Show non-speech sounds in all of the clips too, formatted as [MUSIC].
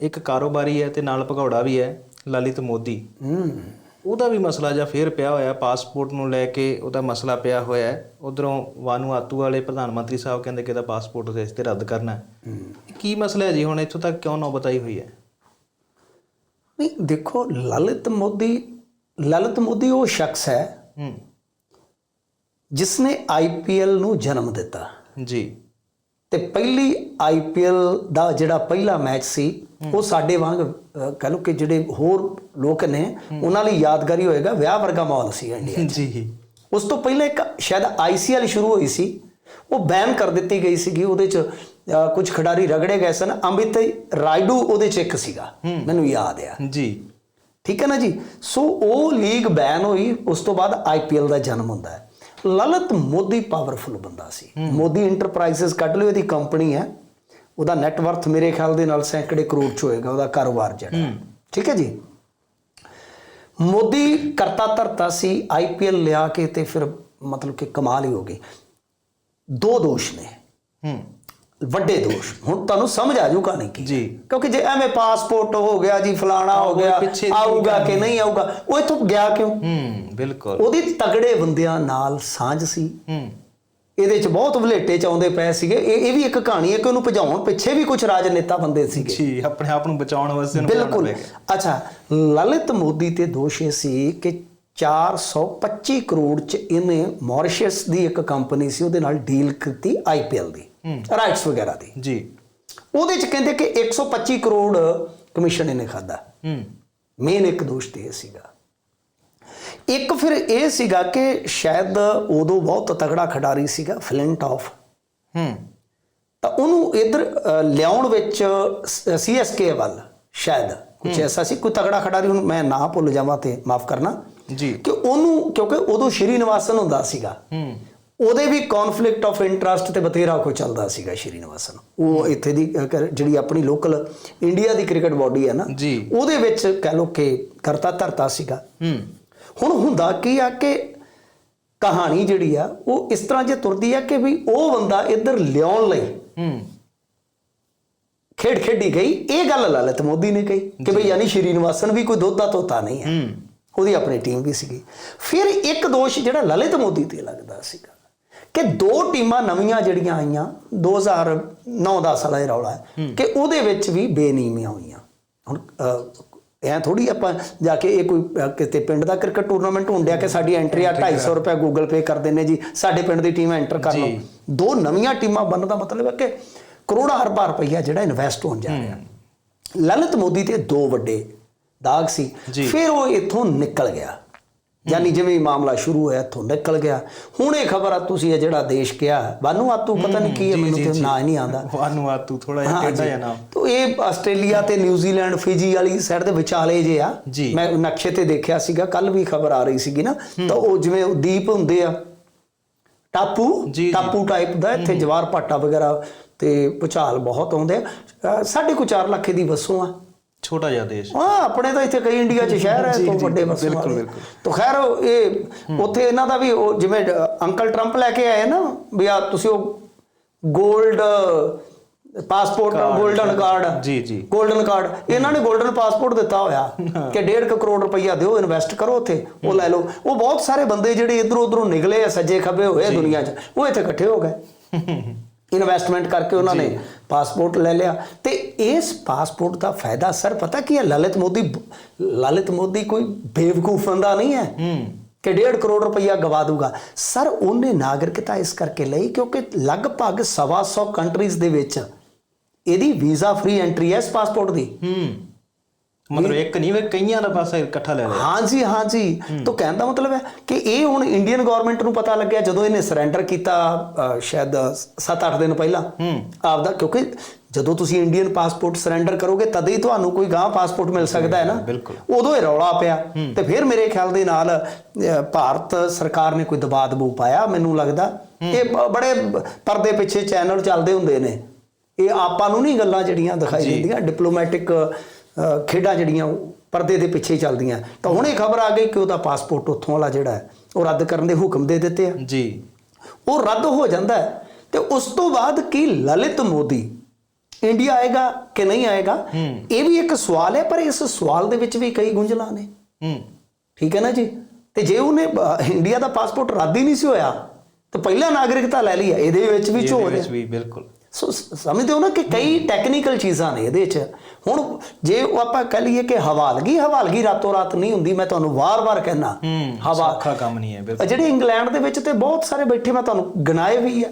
ਇੱਕ ਕਾਰੋਬਾਰੀ ਹੈ ਤੇ ਨਾਲ ਭਗੌੜਾ ਵੀ ਹੈ ਲਲਿਤ ਮੋਦੀ। ਹੂੰ। ਉਹਦਾ ਵੀ ਮਸਲਾ ਜਾਂ ਫੇਰ ਪਿਆ ਹੋਇਆ ਪਾਸਪੋਰਟ ਨੂੰ ਲੈ ਕੇ ਉਹਦਾ ਮਸਲਾ ਪਿਆ ਹੋਇਆ ਹੈ। ਉਧਰੋਂ ਵਾਨੂਆਤੂ ਵਾਲੇ ਪ੍ਰਧਾਨ ਮੰਤਰੀ ਸਾਹਿਬ ਕਹਿੰਦੇ ਕਿ ਇਹਦਾ ਪਾਸਪੋਰਟ ਉਹਦੇ ਤੇ ਰੱਦ ਕਰਨਾ ਹੈ। ਕੀ ਮਸਲਾ ਹੈ ਜੀ? ਹੁਣ ਇੱਥੋਂ ਤੱਕ ਕਿਉਂ ਨੌਬਤ ਆਈ ਹੋਈ ਹੈ? ਨਹੀਂ ਦੇਖੋ ਲਲਿਤ ਮੋਦੀ ਲਲਿਤ ਮੋਦੀ ਉਹ ਸ਼ਖਸ ਹੈ ਹੂੰ। ਜਿਸਨੇ ਆਈਪੀਐਲ ਨੂੰ ਜਨਮ ਦਿੱਤਾ। ਜੀ। ਤੇ ਪਹਿਲੀ ਆਈਪੀਐਲ ਦਾ ਜਿਹੜਾ ਪਹਿਲਾ ਮੈਚ ਸੀ ਉਹ ਸਾਡੇ ਵਾਂਗ ਕਹਿ ਲਓ ਕਿ ਜਿਹੜੇ ਹੋਰ ਲੋਕ ਨੇ ਉਹਨਾਂ ਲਈ ਯਾਦਗਾਰੀ ਹੋਏਗਾ ਵਿਆਹ ਵਰਗਾ ਮਾਹੌਲ ਸੀ ਇੰਡੀਆ ਜੀ। ਉਸ ਤੋਂ ਪਹਿਲਾਂ ਇੱਕ ਸ਼ਾਇਦ ਆਈਸੀਐਲ ਸ਼ੁਰੂ ਹੋਈ ਸੀ ਉਹ ਬੈਨ ਕਰ ਦਿੱਤੀ ਗਈ ਸੀਗੀ ਉਹਦੇ ਚ ਕੁਝ ਖਿਡਾਰੀ ਰਗੜੇ ਗਏ ਸਨ ਅਮਿਤ ਰਾਈਡੂ ਉਹਦੇ ਚ ਇੱਕ ਸੀਗਾ ਮੈਨੂੰ ਯਾਦ ਆ। ਜੀ। ਠੀਕ ਹੈ ਨਾ ਜੀ? ਸੋ ਉਹ ਲੀਗ ਬੈਨ ਹੋਈ ਉਸ ਤੋਂ ਬਾਅਦ ਆਈਪੀਐਲ ਦਾ ਜਨਮ ਹੁੰਦਾ ਹੈ। ਲਲਤ ਮੋਦੀ ਪਾਵਰਫੁਲ ਬੰਦਾ ਸੀ। ਮੋਦੀ ਇੰਟਰਪ੍ਰਾਈਜ਼ਸ ਕੱਢ ਲਿਓ, ਇਹਦੀ ਕੰਪਨੀ ਹੈ। ਉਹਦਾ ਨੈਟਵਰਥ ਮੇਰੇ ਖਿਆਲ ਦੇ ਨਾਲ ਸੈਂਕੜੇ ਕਰੋੜ ਚ ਹੋਏਗਾ, ਉਹਦਾ ਕਾਰੋਬਾਰ ਜਿਹੜਾ ਠੀਕ ਹੈ ਜੀ? ਮੋਦੀ ਕਰਤਾ ਧਰਤਾ ਸੀ ਆਈਪੀਐਲ ਲਿਆ ਕੇ ਤੇ ਫਿਰ ਮਤਲਬ ਕਿ ਕਮਾਲ ਹੀ ਹੋ ਗਈ। ਦੋ ਦੋਸ਼ ਨੇ। ਹੂੰ। ਵੱਡੇ ਦੋਸ਼। ਹੁਣ ਤੁਹਾਨੂੰ ਸਮਝ ਆ ਜੂ ਕਹਾਣੀ ਕੀ। ਜੀ। ਕਿਉਂਕਿ ਜੇ ਐਵੇਂ ਪਾਸਪੋਰਟ ਹੋ ਗਿਆ ਜੀ ਫਲਾਣਾ ਹੋ ਗਿਆ ਆਊਗਾ ਕਿ ਨਹੀਂ ਆਊਗਾ ਉਹ ਇਥੋਂ ਗਿਆ ਕਿਉਂ? ਹੂੰ ਬਿਲਕੁਲ। ਉਹਦੀ ਤਗੜੇ ਬੰਦਿਆਂ ਨਾਲ ਸਾਂਝ ਸੀ। ਹੂੰ। ਇਹਦੇ ਚ ਬਹੁਤ ਵਲੇਟੇ ਚ ਆਉਂਦੇ ਪਏ ਸੀਗੇ। ਇਹ ਇਹ ਵੀ ਇੱਕ ਕਹਾਣੀ ਹੈ ਕਿ ਉਹਨੂੰ ਭਜਾਉਣ ਪਿੱਛੇ ਵੀ ਕੁਝ ਰਾਜਨੇਤਾ ਬੰਦੇ ਸੀਗੇ। ਜੀ ਆਪਣੇ ਆਪ ਨੂੰ ਬਚਾਉਣ ਵਾਸਤੇ ਉਹਨੂੰ ਬਿਲਕੁਲ। ਅੱਛਾ ਲਲਿਤ ਮੋਦੀ ਤੇ ਦੋਸ਼ ਇਹ ਸੀ ਕਿ 425 ਕਰੋੜ ਚ ਇਹਨੇ ਮੌਰਿਸ਼ੀਅਸ ਦੀ ਇੱਕ ਕੰਪਨੀ ਸੀ ਉਹਦੇ ਨਾਲ ਡੀਲ ਕੀਤੀ ਆਈਪੀਐਲ ਦੀ। ਰਾਈਟਸ ਵਗੈਰਾ ਦੀ। ਜੀ। ਉਹਦੇ ਚ ਕਹਿੰਦੇ ਕਿ 125 ਕਰੋੜ ਕਮਿਸ਼ਨ ਇਹਨੇ ਖਾਦਾ ਹੂੰ। ਮੇਨ ਇੱਕ ਦੋਸ਼ ਤੇ ਇਹ ਸੀਗਾ। ਇੱਕ ਫਿਰ ਇਹ ਸੀਗਾ ਕਿ ਸ਼ਾਇਦ ਉਦੋਂ ਬਹੁਤ ਤਗੜਾ ਖਿਡਾਰੀ ਸੀਗਾ ਫਲਿੰਟ ਆਫ ਹੂੰ। ਤਾਂ ਉਹਨੂੰ ਇਧਰ ਲਿਆਉਣ ਵਿੱਚ ਸੀਐਸਕੇ ਵੱਲ ਸ਼ਾਇਦ ਕੁਝ ਐਸਾ ਸੀ ਕੋਈ ਤਗੜਾ ਖਿਡਾਰੀ ਹੁਣ ਮੈਂ ਨਾਂ ਭੁੱਲ ਜਾਵਾਂ ਤੇ ਮਾਫ ਕਰਨਾ। ਜੀ। ਕਿ ਉਹਨੂੰ ਕਿਉਂਕਿ ਉਦੋਂ ਸ਼੍ਰੀ ਨਿਵਾਸਨ ਹੁੰਦਾ ਸੀਗਾ। ਹੂੰ। ਉਹਦੇ ਵੀ ਕਨਫਲਿਕਟ ਆਫ ਇੰਟਰਸਟ ਤੇ ਬਥੇਰਾ ਕੋ ਚੱਲਦਾ ਸੀਗਾ ਸ਼੍ਰੀ ਨਿਵਾਸਨ ਉਹ ਇੱਥੇ ਦੀ ਜਿਹੜੀ ਆਪਣੀ ਲੋਕਲ ਇੰਡੀਆ ਦੀ ਕ੍ਰਿਕਟ ਬਾਡੀ ਹੈ ਨਾ। ਉਹਦੇ ਵਿੱਚ ਕਹਿ ਲੋ ਕਿ ਕਰਤਾ ਧਰਤਾ ਸੀਗਾ। ਹੁਣ ਹੁੰਦਾ ਕੀ ਆ ਕਿ ਕਹਾਣੀ ਜਿਹੜੀ ਆ ਉਹ ਇਸ ਤਰ੍ਹਾਂ ਜੇ ਤੁਰਦੀ ਆ ਕਿ ਵੀ ਉਹ ਬੰਦਾ ਇੱਧਰ ਲਿਆਉਣ ਲਈ ਹੂੰ। ਖੇਡ ਖੇਡੀ ਗਈ ਇਹ ਗੱਲ ਲਲਿਤ ਮੋਦੀ ਨੇ ਕਹੀ ਕਿ ਭਈ ਯਾਨੀ ਸ਼੍ਰੀ ਨਿਵਾਸਨ ਵੀ ਕੋਈ ਦੁੱਧ ਦਾ ਤੋਤਾ ਨਹੀਂ ਹੂੰ। ਉਹਦੀ ਆਪਣੀ ਟੀਮ ਵੀ ਸੀਗੀ। ਫਿਰ ਇੱਕ ਦੋਸ਼ ਜਿਹੜਾ ਲਲਿਤ ਮੋਦੀ ਤੇ ਲੱਗਦਾ ਸੀਗਾ। ਕਿ ਦੋ ਟੀਮਾਂ ਨਵੀਆਂ ਜਿਹੜੀਆਂ ਆਈਆਂ 2009-10 ਵਾਲਾ ਇਹ ਰੌਲਾ ਹੈ ਕਿ ਉਹਦੇ ਵਿੱਚ ਵੀ ਬੇਨੀਮੀਆਂ ਹੋਈਆਂ। ਹੁਣ ਐ ਥੋੜੀ ਆਪਾਂ ਜਾ ਕੇ ਇਹ ਕੋਈ ਕਿਤੇ ਪਿੰਡ ਦਾ ਕ੍ਰਿਕਟ ਟੂਰਨਾਮੈਂਟ ਹੁੰਦਿਆ ਕਿ ਸਾਡੀ ਐਂਟਰੀ ਆ 250 ਰੁਪਏ ਗੂਗਲ ਪੇ ਕਰ ਦਿੰਨੇ ਜੀ ਸਾਡੇ ਪਿੰਡ ਦੀ ਟੀਮ ਐਂਟਰ ਕਰ ਲਓ। ਦੋ ਨਵੀਆਂ ਟੀਮਾਂ ਬਣਨ ਦਾ ਮਤਲਬ ਹੈ ਕਿ ਕਰੋੜਾਂ ਅਰਬਾਂ ਰੁਪਈਆ ਜਿਹੜਾ ਇਨਵੈਸਟ ਹੋਣ ਜਾ ਰਿਹਾ। ਲਲਿਤ ਮੋਦੀ ਤੇ ਦੋ ਵੱਡੇ ਦਾਗ ਸੀ। ਫਿਰ ਉਹ ਇੱਥੋਂ ਨਿਕਲ ਗਿਆ। ਯਾਨੀ ਜਿਵੇਂ ਹੀ ਮਾਮਲਾ ਸ਼ੁਰੂ ਹੋਇਆ ਇੱਥੋਂ ਨਿਕਲ ਗਿਆ ਹੁਣ ਇਹ ਖਬਰ ਆ ਤੁਸੀਂ ਇਹ ਜਿਹੜਾ ਦੇਸ਼ ਕਿਹਾ ਬਾਨੂ ਆਤੂ ਪਤਾ ਨਹੀਂ ਕੀ ਹੈ ਮੈਨੂੰ ਤੇ। ਨਾਂ ਹੀ ਨਹੀਂ ਆਉਂਦਾ ਵਾਨੂਆਤੂ ਥੋੜਾ ਜਿਹਾ ਹਾਂ ਟੇਢਾ। ਜਿਹਾ ਨਾਮ ਤੋ ਇਹ ਆਸਟ੍ਰੇਲੀਆ ਤੇ ਨਿਊਜ਼ੀਲੈਂਡ ਫਿਜੀ ਵਾਲੀ ਸਾਈਡ ਦੇ ਵਿਚਾਲੇ ਜੇ ਆ। ਮੈਂ ਨਕਸ਼ੇ ਤੇ ਦੇਖਿਆ ਸੀਗਾ ਕੱਲ ਵੀ ਖਬਰ ਆ ਰਹੀ ਸੀਗੀ ਨਾ ਤਾਂ ਉਹ ਜਿਵੇਂ ਦੀਪ ਹੁੰਦੇ ਆ ਟਾਪੂ। ਟਾਪੂ ਟਾਈਪ ਦਾ ਇੱਥੇ ਜਵਾਰ ਭਾਟਾ ਵਗੈਰਾ ਤੇ ਭੁਚਾਲ ਬਹੁਤ ਆਉਂਦੇ ਆ ਸਾਢੇ ਕੁ 4 ਲੱਖ ਦੀ ਵਸੋਂ ਆ ਛੋਟਾ ਜਿਹਾ ਦੇਸ਼। ਹਾਂ ਆਪਣੇ ਤਾਂ ਇੱਥੇ ਕਈ ਇੰਡੀਆ 'ਚ ਸ਼ਹਿਰ ਹੈ ਤੋਂ ਵੱਡੇ ਮਸਲੇ ਬਿਲਕੁਲ ਬਿਲਕੁਲ। ਤਾਂ ਖੈਰ ਇਹ ਉੱਥੇ ਇਹਨਾਂ ਦਾ ਵੀ ਜਿਵੇਂ ਅੰਕਲ ਟਰੰਪ ਲੈ ਕੇ ਆਏ ਨਾ ਵੀ ਆ ਤੁਸੀਂ ਉਹ 골ਡ ਪਾਸਪੋਰਟ 골ਡਨ ਕਾਰਡ ਜੀ ਜੀ। 골ਡਨ ਕਾਰਡ ਇਹਨਾਂ ਨੇ 골ਡਨ ਪਾਸਪੋਰਟ ਦਿੱਤਾ ਹੋਇਆ ਕਿ 1.5 ਕਰੋੜ ਰੁਪਈਆ ਦਿਓ ਇਨਵੈਸਟ ਕਰੋ ਉੱਥੇ ਉਹ ਲੈ ਲਓ। ਉਹ ਬਹੁਤ ਸਾਰੇ ਬੰਦੇ ਜਿਹੜੇ ਇਧਰੋਂ ਉਧਰੋਂ ਨਿਕਲੇ ਆ ਸੱਜੇ ਖੱਬੇ ਹੋਏ ਦੁਨੀਆ 'ਚ ਉਹ ਇੱਥੇ ਇਕੱਠੇ ਹੋ ਗਏ। [LAUGHS] ਇਨਵੈਸਟਮੈਂਟ ਕਰਕੇ ਉਹਨਾਂ ਨੇ ਪਾਸਪੋਰਟ ਲੈ ਲਿਆ। ਤੇ ਇਸ ਪਾਸਪੋਰਟ ਦਾ ਫਾਇਦਾ ਸਰ ਪਤਾ ਕੀ ਹੈ? ਲਲਿਤ ਮੋਦੀ ਲਲਿਤ ਮੋਦੀ ਕੋਈ ਬੇਵਕੂਫ ਬੰਦਾ ਨਹੀਂ ਹੈ। ਕਿ 1.5 ਕਰੋੜ ਰੁਪਈਆ ਗਵਾ ਦੂਗਾ। ਸਰ ਉਹਨੇ ਨਾਗਰਿਕਤਾ ਇਸ ਕਰਕੇ ਲਈ ਕਿਉਂਕਿ ਲਗਭਗ 125 ਕੰਟਰੀਜ਼ ਦੇ ਵਿੱਚ ਇਹਦੀ ਵੀਜ਼ਾ ਫ੍ਰੀ ਐਂਟਰੀ ਹੈ ਇਸ ਪਾਸਪੋਰਟ ਦੀ। ਹੂੰ। ਮਤਲਬ ਇੱਕ ਨਹੀਂ ਵੇ ਕਈਆਂ ਦਾ ਪਾਸਾ ਇਕੱਠਾ ਲੈ ਲਿਆ। ਹਾਂਜੀ ਹਾਂਜੀ। ਤਾਂ ਕਹਿਣ ਦਾ ਮਤਲਬ ਹੈ ਕਿ ਇਹ ਹੁਣ ਇੰਡੀਅਨ ਗਵਰਨਮੈਂਟ ਨੂੰ ਪਤਾ ਲੱਗਿਆ ਜਦੋਂ ਇਹਨੇ ਸਰੈਂਡਰ ਕੀਤਾ ਸ਼ਾਇਦ 7-8 ਦਿਨ ਪਹਿਲਾਂ। ਆਪਦਾ ਕਿਉਂਕਿ ਜਦੋਂ ਤੁਸੀਂ ਇੰਡੀਅਨ ਪਾਸਪੋਰਟ ਸਰੈਂਡਰ ਕਰੋਗੇ ਤਦ ਹੀ ਤੁਹਾਨੂੰ ਕੋਈ ਗਾਂ ਪਾਸਪੋਰਟ ਮਿਲ ਸਕਦਾ ਹੈ ਨਾ। ਉਦੋਂ ਇਹ ਰੌਲਾ ਪਿਆ। ਤੇ ਫਿਰ ਮੇਰੇ ਖਿਆਲ ਦੇ ਨਾਲ ਭਾਰਤ ਸਰਕਾਰ ਨੇ ਕੋਈ ਦਬਾਅ ਦਬੂ ਪਾਇਆ ਮੈਨੂੰ ਲੱਗਦਾ। ਇਹ ਬੜੇ ਪਰਦੇ ਪਿੱਛੇ ਚੈਨਲ ਚੱਲਦੇ ਹੁੰਦੇ ਨੇ। ਇਹ ਆਪਾਂ ਨੂੰ ਨਹੀਂ ਗੱਲਾਂ ਜਿਹੜੀਆਂ ਦਿਖਾਈ ਦਿੰਦੀਆਂ ਡਿਪਲੋਮੈਟਿਕ ਖੇਡਾਂ ਜਿਹੜੀਆਂ ਉਹ ਪਰਦੇ ਦੇ ਪਿੱਛੇ ਚੱਲਦੀਆਂ। ਤਾਂ ਹੁਣ ਇਹ ਖਬਰ ਆ ਗਈ ਕਿ ਉਹਦਾ ਪਾਸਪੋਰਟ ਉੱਥੋਂ ਵਾਲਾ ਜਿਹੜਾ ਹੈ ਉਹ ਰੱਦ ਕਰਨ ਦੇ ਹੁਕਮ ਦੇ ਦਿੱਤੇ ਆ। ਜੀ। ਉਹ ਰੱਦ ਹੋ ਜਾਂਦਾ ਹੈ ਤੇ ਉਸ ਤੋਂ ਬਾਅਦ ਕੀ ਲਲਿਤ ਮੋਦੀ ਇੰਡੀਆ ਆਏਗਾ ਕਿ ਨਹੀਂ ਆਏਗਾ? ਇਹ ਵੀ ਇੱਕ ਸਵਾਲ ਹੈ ਪਰ ਇਸ ਸਵਾਲ ਦੇ ਵਿੱਚ ਵੀ ਕਈ ਗੁੰਝਲਾਂ ਨੇ। ਹੂੰ। ਠੀਕ ਹੈ ਨਾ ਜੀ? ਤੇ ਜੇ ਉਹਨੇ ਇੰਡੀਆ ਦਾ ਪਾਸਪੋਰਟ ਰੱਦ ਹੀ ਨਹੀਂ ਸੀ ਹੋਇਆ ਤਾਂ ਪਹਿਲਾਂ ਨਾਗਰਿਕਤਾ ਲੈ ਲਈ ਹੈ। ਇਹਦੇ ਵਿੱਚ ਵੀ ਝੋਲ ਹੈ। ਵਿੱਚ ਵੀ ਬਿਲਕੁਲ। ਸੋ ਸਮਝਦੇ ਹੋ ਨਾ ਕਿ ਕਈ ਟੈਕਨੀਕਲ ਚੀਜ਼ਾਂ ਨੇ ਇਹਦੇ 'ਚ। ਹੁਣ ਜੇ ਉਹ ਆਪਾਂ ਕਹ ਲਈਏ ਕਿ ਹਵਾਲਗੀ ਹਵਾਲਗੀ ਰਾਤੋਂ ਰਾਤ ਨਹੀਂ ਹੁੰਦੀ ਮੈਂ ਤੁਹਾਨੂੰ ਵਾਰ-ਵਾਰ ਕਹਿਣਾ ਹਵਾ ਸੌਖਾ ਕੰਮ ਨਹੀਂ ਹੈ ਬਿਲਕੁਲ। ਜਿਹੜੇ ਇੰਗਲੈਂਡ ਦੇ ਵਿੱਚ ਤੇ ਬਹੁਤ ਸਾਰੇ ਬੈਠੇ ਮੈਂ ਤੁਹਾਨੂੰ ਗਿਣਾਏ ਵੀ ਆ।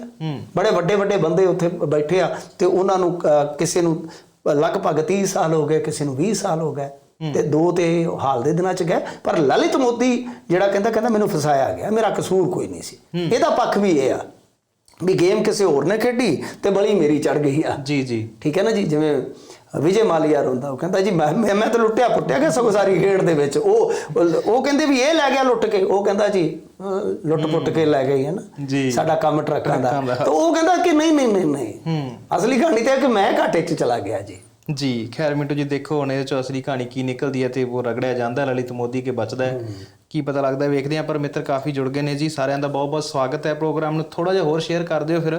ਬੜੇ ਵੱਡੇ ਵੱਡੇ ਬੰਦੇ ਉੱਥੇ ਬੈਠੇ ਆ ਤੇ ਉਹਨਾਂ ਨੂੰ ਕਿਸੇ ਨੂੰ ਲਗਭਗ 30 ਸਾਲ ਹੋ ਗਏ ਕਿਸੇ ਨੂੰ 20 ਸਾਲ ਹੋ ਗਏ। ਤੇ ਦੋ ਤੇ ਹਾਲ ਦੇ ਦਿਨਾਂ ਚ ਗਏ। ਪਰ ਲਲਿਤ ਮੋਦੀ ਜਿਹੜਾ ਕਹਿੰਦਾ ਕਹਿੰਦਾ ਮੈਨੂੰ ਫਸਾਇਆ ਗਿਆ ਮੇਰਾ ਕਸੂਰ ਕੋਈ ਨਹੀਂ ਸੀ। ਇਹਦਾ ਪੱਖ ਵੀ ਇਹ ਆ। ਵੀ ਗੇਮ ਕਿਸੇ ਹੋਰ ਨੇ ਖੇਡੀ ਤੇ ਬਲੀ ਮੇਰੀ ਚੜ ਗਈ ਆ। ਜੀ ਜੀ। ਠੀਕ ਹੈ ਨਾ ਜੀ? ਜਿਵੇਂ ਵਿਜੇ ਮਾਲੀਆ ਰੋਂਦਾ ਉਹ ਕਹਿੰਦਾ ਜੀ ਮੈਂ ਮੈਂ ਤਾਂ ਲੁੱਟਿਆ ਪੁੱਟਿਆ ਗਿਆ ਸਗੋਂ ਸਾਰੀ ਖੇਡ ਦੇ ਵਿੱਚ। ਉਹ ਉਹ ਕਹਿੰਦੇ ਵੀ ਇਹ ਲੈ ਗਿਆ ਲੁੱਟ ਕੇ। ਉਹ ਕਹਿੰਦਾ ਜੀ ਲੁੱਟ ਪੁੱਟ ਕੇ ਲੈ ਗਈ ਹੈ ਨਾ। ਸਾਡਾ ਕੰਮ ਟਰੱਕਾਂ ਦਾ। ਤਾਂ ਉਹ ਕਹਿੰਦਾ ਕਿ ਨਹੀਂ ਨਹੀਂ ਨਹੀਂ ਨਹੀਂ। ਅਸਲੀ ਕਹਾਣੀ ਤਾਂ ਇਹ ਕਿ ਮੈਂ ਘਾਟੇ 'ਚ ਚਲਾ ਗਿਆ ਜੀ। ਜੀ ਖੈਰ ਮਿੰਟੂ ਜੀ ਦੇਖੋ ਹੁਣ ਇਹਦੇ ਚੋਂ ਅਸਲੀ ਕਹਾਣੀ ਕੀ ਨਿਕਲਦੀ ਹੈ ਤੇ ਉਹ ਰਗੜਿਆ ਜਾਂਦਾ ਲਲਿਤ ਮੋਦੀ ਕੇ ਬਚਦਾ ਹੈ। ਕੀ ਪਤਾ ਲੱਗਦਾ ਵੇਖਦੇ ਹਾਂ ਪਰ ਮਿੱਤਰ ਕਾਫੀ ਜੁੜ ਗਏ ਨੇ ਜੀ। ਸਾਰਿਆਂ ਦਾ ਬਹੁਤ ਬਹੁਤ ਸਵਾਗਤ ਹੈ ਪ੍ਰੋਗਰਾਮ ਨੂੰ। ਥੋੜਾ ਜਿਹਾ ਹੋਰ ਸ਼ੇਅਰ ਕਰ ਦਿਓ ਫਿਰ।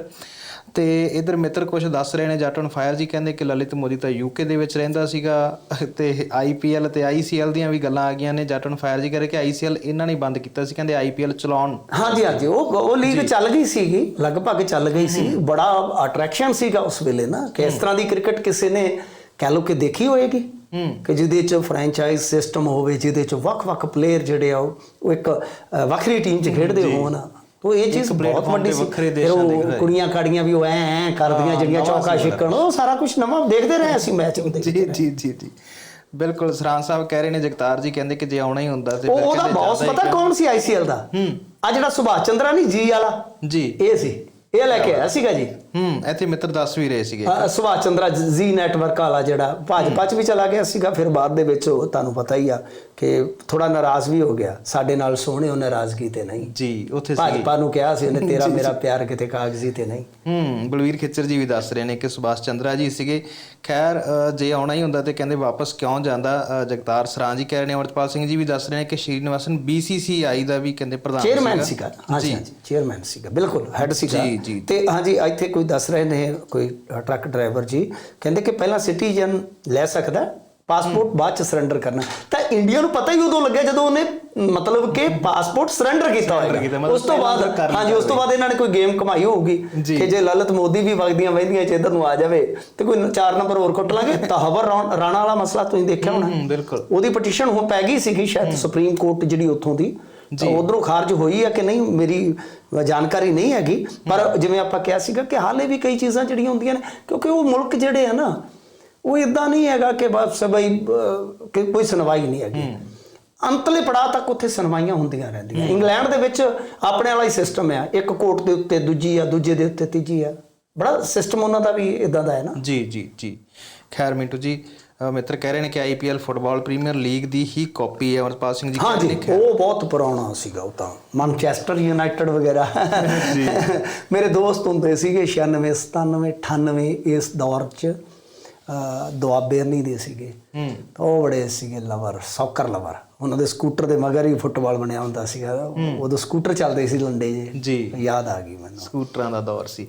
ਤੇ ਇਧਰ ਮਿੱਤਰ ਕੁਝ ਦੱਸ ਰਹੇ ਨੇ ਜੱਟ ਔਨ ਫਾਇਰ ਜੀ ਕਹਿੰਦੇ ਕਿ ਲਲਿਤ ਮੋਦੀ ਤਾਂ ਯੂਕੇ ਦੇ ਵਿੱਚ ਰਹਿੰਦਾ ਸੀਗਾ ਤੇ ਆਈਪੀਐਲ ਤੇ ਆਈਸੀਐਲ ਦੀਆਂ ਵੀ ਗੱਲਾਂ ਆ ਗਈਆਂ ਨੇ। ਜੱਟ ਔਨ ਫਾਇਰ ਜੀ ਕਹ ਰਹੇ ਕਿ ਆਈਸੀਐਲ ਇਹਨਾਂ ਨੇ ਬੰਦ ਕੀਤਾ ਸੀ ਕਹਿੰਦੇ ਆਈਪੀਐਲ ਚਲਾਉਣ। ਹਾਂਜੀ ਹਾਂਜੀ ਉਹ ਉਹ ਲੀਗ ਚੱਲ ਗਈ ਸੀਗੀ ਲਗਭਗ ਚੱਲ ਗਈ ਸੀ। ਬੜਾ ਅਟਰੈਕਸ਼ਨ ਸੀਗਾ ਉਸ ਵੇਲੇ ਨਾ ਕਿ ਇਸ ਤਰ੍ਹਾਂ ਦੀ ਕ੍ਰਿਕਟ ਕਿਸੇ ਨੇ ਕਹਿ ਲਓ ਕਿ ਦੇਖੀ ਹੋਏਗੀ। ਕਿ ਜਿਹਦੇ ਚ ਫਰੈਂਚਾਈਜ਼ ਸਿਸਟਮ ਹੋਵੇ ਜਿਹਦੇ ਚ ਵੱਖ-ਵੱਖ ਪਲੇਅਰ ਜਿਹੜੇ ਆ ਉਹ ਉਹ ਇੱਕ ਵੱਖਰੀ ਟੀਮ ਚ ਖੇਡਦੇ ਹੋਣ। ਤਾਂ ਇਹ ਚੀਜ਼ ਬਹੁਤ ਵੱਡੀ ਵੱਖਰੇ ਦੇਸ਼ਾਂ ਦੇ ਉਹ। ਕੁੜੀਆਂ ਕਾੜੀਆਂ ਵੀ ਉਹ ਐ ਐ ਕਰਦੀਆਂ ਜਿਹੜੀਆਂ ਚੌਕਾ ਛਿੱਕਣ ਉਹ ਸਾਰਾ ਕੁਝ ਨਵਾਂ ਦੇਖਦੇ ਰਹੇ ਅਸੀਂ ਮੈਚ ਹੁੰਦੇ ਜੀ ਜੀ ਜੀ ਜੀ। ਬਿਲਕੁਲ ਸਰਾਂ ਸਾਹਿਬ ਕਹਿ ਰਹੇ ਨੇ ਜਗਤਾਰ ਜੀ ਕਹਿੰਦੇ ਕਿ ਜੇ ਆਉਣਾ ਹੀ ਹੁੰਦਾ ਤੇ ਉਹ ਫਿਰ ਉਹਦਾ ਬੌਸ ਹੀ ਪਤਾ ਕੌਣ ਸੀ ਆਈਸੀਐਲ ਦਾ? ਆ ਜਿਹੜਾ ਸੁਭਾਸ਼ ਚੰਦਰਾ ਨਹੀਂ ਜੀ ਵਾਲਾ। ਜੀ। ਇਹ ਸੀ। ਇਹ ਲੈ ਕੇ ਆਇਆ ਸੀਗਾ ਜੀ। ਹੂੰ ਇੱਥੇ ਮਿੱਤਰ ਦੱਸ ਵੀ ਰਹੇ ਸੀਗੇ। ਸੁਭਾਸ਼ ਚੰਦਰਾ ਜੀ ਨੈਟਵਰਕ ਵਾਲਾ ਜਿਹੜਾ ਭਾਜਪਾ ਚ ਵੀ ਚਲਾ ਗਿਆ ਸੀਗਾ ਫਿਰ ਬਾਅਦ ਦੇ ਵਿੱਚ ਉਹ ਤੁਹਾਨੂੰ ਪਤਾ ਹੀ ਆ ਕਿ ਥੋੜਾ ਨਾਰਾਜ਼ ਵੀ ਹੋ ਗਿਆ। ਸਾਡੇ ਨਾਲ ਸੋਹਣੇ ਉਹ ਨਾਰਾਜ਼ਗੀ ਤੇ ਨਹੀਂ। ਜੀ ਉੱਥੇ ਸੀ। ਭਾਜਪਾ ਨੂੰ ਕਿਹਾ ਸੀ ਉਹਨੇ ਤੇਰਾ ਮੇਰਾ ਪਿਆਰ ਕਿਤੇ ਕਾਗਜ਼ੀ ਤੇ ਨਹੀਂ। ਹੂੰ ਬਲਵੀਰ ਖਿੱਚਰ ਜੀ ਵੀ ਦੱਸ ਰਹੇ ਨੇ ਕਿ ਸੁਭਾਸ਼ ਚੰਦਰਾ ਜੀ ਸੀਗੇ। ਖੈਰ ਜੇ ਆਉਣਾ ਹੀ ਹੁੰਦਾ ਤੇ ਕਹਿੰਦੇ ਵਾਪਸ ਕਿਉਂ ਜਾਂਦਾ ਜਗਤਾਰ ਸਰਾਂ ਜੀ ਕਹਿ ਰਹੇ ਨੇ ਅਮਰਪਾਲ ਸਿੰਘ ਜੀ ਵੀ ਦੱਸ ਰਹੇ ਨੇ ਕਿ ਸ਼੍ਰੀਨਿਵਾਸਨ ਬੀਸੀਸੀਆਈ ਦਾ ਵੀ ਕਹਿੰਦੇ ਪ੍ਰਧਾਨ ਚੇਅਰਮੈਨ ਸੀਗਾ। ਹਾਂਜੀ ਚੇਅਰਮੈਨ ਸੀਗਾ। ਬਿਲਕੁਲ ਹੈੱਡ ਸੀਗਾ। ਤੇ ਹਾਂਜੀ ਇੱਥੇ ਕੋਈ ਦੱਸ ਰਹੇ ਨੇ ਕੋਈ ਟਰੱਕ ਡਰਾਈਵਰ ਜੀ ਕਹਿੰਦੇ ਕਿ ਪਹਿਲਾਂ ਸਿਟੀਜ਼ਨ ਲੈ ਸਕਦਾ ਪਾਸਪੋਰਟ ਬਾਅਦ ਚ ਸਰੈਂਡਰ ਕਰਨਾ। ਤਾਂ ਇੰਡੀਆ ਨੂੰ ਪਤਾ ਹੀ ਉਦੋਂ ਲੱਗਿਆ ਜਦੋਂ ਉਹਨੇ ਮਤਲਬ ਕਿ ਪਾਸਪੋਰਟ ਸਰੈਂਡਰ ਕੀਤਾ ਮਤਲਬ ਉਸ ਤੋਂ ਬਾਅਦ ਹਾਂਜੀ ਉਸ ਤੋਂ ਬਾਅਦ ਇਹਨਾਂ ਨੇ ਕੋਈ ਗੇਮ ਕਮਾਈ ਹੋਊਗੀ। ਕਿ ਜੇ ਲਲਿਤ ਮੋਦੀ ਵੀ ਵਗਦੀਆਂ ਵਹਿੰਦੀਆਂ ਚ ਇਧਰ ਨੂੰ ਆ ਜਾਵੇ ਤੇ ਕੋਈ ਚਾਰ ਨੰਬਰ ਹੋਰ ਕੁੱਟ ਲਾਂਗੇ ਤਾਂ ਹਵਰ ਰਾਣਾ ਵਾਲਾ ਮਸਲਾ ਤੁਸੀਂ ਦੇਖਿਆ ਹੋਣਾ। ਹੂੰ ਬਿਲਕੁਲ। ਉਹਦੀ ਪਟੀਸ਼ਨ ਹੁਣ ਪੈ ਗਈ ਸੀਗੀ ਸ਼ਾਇਦ ਸੁਪਰੀਮ ਕੋਰਟ ਜਿਹੜੀ ਉੱਥੋਂ ਦੀ। ਉਧਰੋਂ ਖਾਰਜ ਹੋਈ ਹੈ ਕਿ ਨਹੀਂ ਮੇਰੀ ਜਾਣਕਾਰੀ ਨਹੀਂ ਹੈਗੀ। ਪਰ ਜਿਵੇਂ ਆਪਾਂ ਕਿਹਾ ਸੀਗਾ ਕਿ ਹਾਲੇ ਵੀ ਕਈ ਚੀਜ਼ਾਂ ਜਿਹੜੀਆਂ ਹੁੰਦੀਆਂ ਨੇ ਕਿਉਂਕਿ ਉਹ ਮੁਲਕ ਜਿਹੜੇ ਆ ਨਾ ਉਹ ਇਦਾਂ ਨਹੀਂ ਹੈਗਾ ਕਿ ਬਸ ਬਈ ਕਿ ਕੋਈ ਸੁਣਵਾਈ ਨਹੀਂ ਹੈਗੀ। ਅੰਤਲੇ ਪੜਾਅ ਤੱਕ ਉੱਥੇ ਸੁਣਵਾਈਆਂ ਹੁੰਦੀਆਂ ਰਹਿੰਦੀਆਂ। ਇੰਗਲੈਂਡ ਦੇ ਵਿੱਚ ਆਪਣੇ ਵਾਲਾ ਹੀ ਸਿਸਟਮ ਆ। ਇੱਕ ਕੋਰਟ ਦੇ ਉੱਤੇ ਦੂਜੀ ਆ ਦੂਜੇ ਦੇ ਉੱਤੇ ਤੀਜੀ ਆ। ਬੜਾ ਸਿਸਟਮ ਉਹਨਾਂ ਦਾ ਵੀ ਇਦਾਂ ਦਾ ਹੈ ਨਾ। ਜੀ ਜੀ ਜੀ। ਖੈਰ ਮਿੰਟੂ ਜੀ ਮਿੱਤਰ ਕਹਿ ਰਹੇ ਨੇ ਕਿ ਆਈਪੀਐਲ ਫੁੱਟਬਾਲ ਪ੍ਰੀਮੀਅਰ ਲੀਗ ਦੀ ਹੀ ਕਾਪੀ ਹੈ ਅਮਰਪਾਲ ਸਿੰਘ ਜੀ ਹਾਂਜੀ ਨੇ ਉਹ ਬਹੁਤ ਪੁਰਾਣਾ ਸੀਗਾ ਉਹ ਤਾਂ। ਮੈਨਚੈਸਟਰ ਯੂਨਾਈਟਿਡ ਵਗੈਰਾ। ਮੇਰੇ ਦੋਸਤ ਹੁੰਦੇ ਸੀਗੇ 96 97 98 ਇਸ ਦੌਰ 'ਚ ਦੁਆਬੇ ਨਹੀਂ ਦੇ ਸੀਗੇ। ਤਾਂ ਉਹ ਬੜੇ ਸੀਗੇ ਲਵਰ ਸੌਕਰ ਲਵਰ। ਉਹਨਾਂ ਦੇ ਸਕੂਟਰ ਦੇ ਮਗਰ ਹੀ ਫੁੱਟਬਾਲ ਬਣਿਆ ਹੁੰਦਾ ਸੀਗਾ। ਉਦੋਂ ਸਕੂਟਰ ਚੱਲਦੇ ਸੀ ਲੰਡੇ ਜੇ। ਜੀ। ਯਾਦ ਆ ਗਈ ਮੈਨੂੰ। ਸਕੂਟਰਾਂ ਦਾ ਦੌਰ ਸੀ।